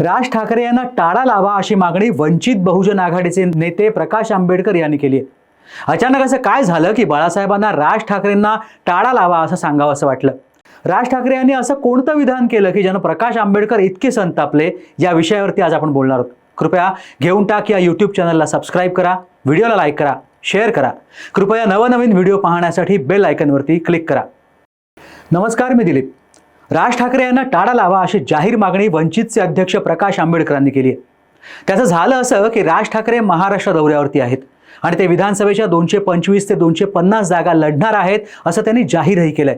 राज ठाकरे यांना टाळा लावा अशी मागणी वंचित बहुजन आघाडीचे नेते प्रकाश आंबेडकर यांनी केली आहे. अचानक असं काय झालं की बाळासाहेबांना राज ठाकरेंना टाळा लावा असं सांगावं असं वाटलं? राज ठाकरे यांनी असं कोणतं विधान केलं की ज्यानं प्रकाश आंबेडकर इतके संतापले? या विषयावरती आज आपण बोलणार आहोत. कृपया घेऊन टाक या यूट्यूब चॅनलला सबस्क्राईब करा व्हिडिओला लाईक करा शेअर करा. कृपया नवनवीन व्हिडिओ पाहण्यासाठी बेल आयकनवरती क्लिक करा. नमस्कार मी दिलीप. राज ठाकरे यांना टाळा लावा अशी जाहीर मागणी वंचितचे अध्यक्ष प्रकाश आंबेडकरांनी केली आहे. त्याचं झालं असं की राज ठाकरे महाराष्ट्र दौऱ्यावरती आहेत आणि ते विधानसभेच्या दोनशे पंचवीस ते दोनशे पन्नास जागा लढणार आहेत असं त्यांनी जाहीरही केलंय.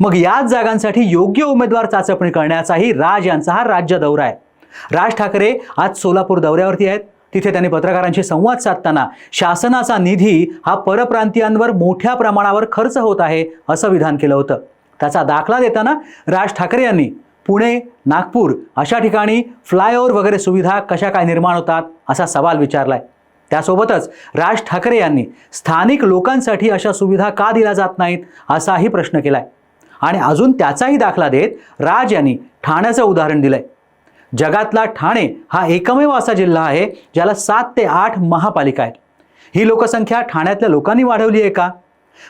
मग याच जागांसाठी योग्य उमेदवार चाचपणी करण्याचाही राज यांचा हा राज्य दौरा आहे. राज ठाकरे आज सोलापूर दौऱ्यावरती आहेत. तिथे त्यांनी पत्रकारांशी संवाद साधताना शासनाचा निधी हा परप्रांतीयांवर मोठ्या प्रमाणावर खर्च होत आहे असं विधान केलं होतं. त्याचा दाखला देताना राज ठाकरे यांनी पुणे नागपूर अशा ठिकाणी फ्लायओव्हर वगैरे सुविधा कशा काय निर्माण होतात असा सवाल विचारलाय. त्यासोबतच राज ठाकरे यांनी स्थानिक लोकांसाठी अशा सुविधा का दिल्या जात नाहीत असाही प्रश्न केलाय. आणि अजून त्याचाही दाखला देत राज यांनी ठाण्याचं उदाहरण दिलंय. जगातला ठाणे हा एकमेव असा जिल्हा आहे ज्याला सात ते आठ महापालिका आहेत. ही लोकसंख्या ठाण्यातल्या लोकांनी वाढवली आहे का?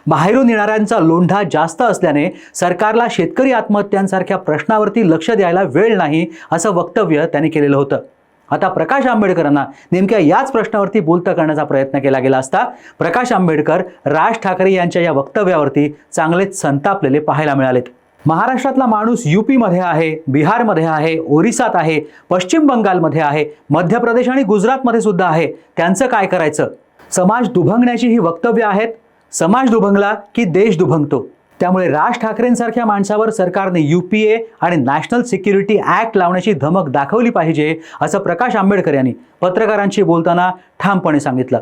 बाहेरून येणाऱ्यांचा लोंढा जास्त असल्याने सरकारला शेतकरी आत्महत्यांसारख्या प्रश्नावरती लक्ष द्यायला वेळ नाही असं वक्तव्य त्यांनी केलेलं होतं. आता प्रकाश आंबेडकरांना नेमक्या याच प्रश्नावरती बोलतं करण्याचा प्रयत्न केला गेला असता प्रकाश आंबेडकर राज ठाकरे यांच्या या वक्तव्यावरती चांगलेच संतापलेले पाहायला मिळालेत. महाराष्ट्रातला माणूस यूपीमध्ये आहे बिहारमध्ये आहे ओरिसात आहे पश्चिम बंगालमध्ये आहे मध्य प्रदेश आणि गुजरातमध्ये सुद्धा आहे. त्यांचं काय करायचं? समाज दुभंगण्याची ही वक्तव्य आहेत? समाज दुभंगला की देश दुभंगतो? त्यामुळे राज ठाकरेंसारख्या माणसावर सरकारने यू पी ए आणि नॅशनल सिक्युरिटी ॲक्ट लावण्याची धमक दाखवली पाहिजे असं प्रकाश आंबेडकर यांनी पत्रकारांशी बोलताना ठामपणे सांगितलं.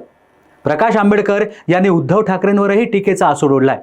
प्रकाश आंबेडकर यांनी उद्धव ठाकरेंवरही टीकेचा आसूड ओढलाय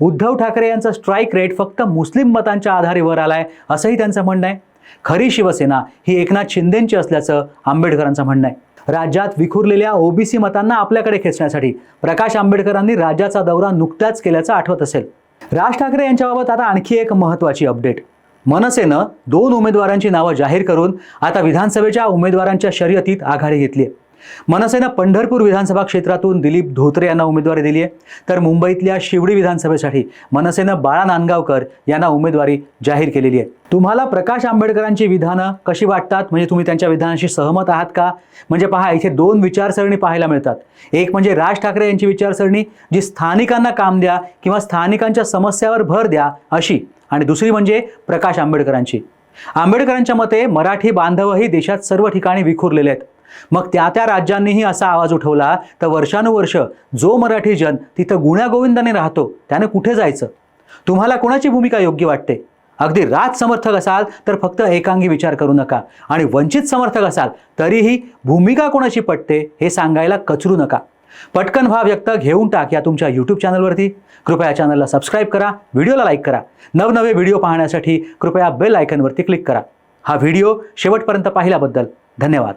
उद्धव ठाकरे यांचा स्ट्राईक रेट फक्त मुस्लिम मतांच्या आधारे वर आलाय असंही त्यांचं म्हणणं आहे. खरी शिवसेना ही एकनाथ शिंदेंची असल्याचं आंबेडकरांचं म्हणणं आहे. राज्यात विखुरलेल्या ओबीसी मतांना आपल्याकडे खेचण्यासाठी प्रकाश आंबेडकरांनी राज्याचा दौरा नुकताच केल्याचं आठवत असेल. राज ठाकरे यांच्याबाबत आता आणखी एक महत्त्वाची अपडेट. मनसेनं दोन उमेदवारांची नावं जाहीर करून आता विधानसभेच्या उमेदवारांच्या शर्यतीत आघाडी घेतली आहे मनसेनं पंढरपूर विधानसभा क्षेत्रातून दिलीप धोत्रे यांना उमेदवारी दिली आहे. तर मुंबईतल्या शिवडी विधानसभेसाठी मनसेनं बाळा नांदगावकर यांना उमेदवारी जाहीर केलेली आहे. तुम्हाला प्रकाश आंबेडकरांची विधानं कशी वाटतात? म्हणजे तुम्ही त्यांच्या विधानाशी सहमत आहात का? म्हणजे पहा इथे दोन विचारसरणी पाहायला मिळतात. एक म्हणजे राज ठाकरे यांची विचारसरणी जी स्थानिकांना काम द्या किंवा स्थानिकांच्या समस्यावर भर द्या अशी. आणि दुसरी म्हणजे प्रकाश आंबेडकरांची. आंबेडकरांच्या मते मराठी बांधवही देशात सर्व ठिकाणी विखुरलेले आहेत. मग त्या त्या राज्यांनीही असा आवाज उठवला तर वर्षानुवर्ष जो मराठी जन तिथं गुण्यागोविंदाने राहतो त्याने कुठे जायचं? तुम्हाला कोणाची भूमिका योग्य वाटते? अगदी राज समर्थक असाल तर फक्त एकांगी विचार करू नका. आणि वंचित समर्थक असाल तरीही भूमिका कोणाची पटते हे सांगायला कचरू नका. पटकन भाव व्यक्त घेऊन टाक या तुमच्या यूट्यूब चॅनलवरती कृपया चॅनलला सबस्क्राईब करा व्हिडिओला लाईक करा. नवनवे व्हिडिओ पाहण्यासाठी कृपया बेल आयकनवरती क्लिक करा. हा व्हिडिओ शेवटपर्यंत पाहिल्याबद्दल धन्यवाद.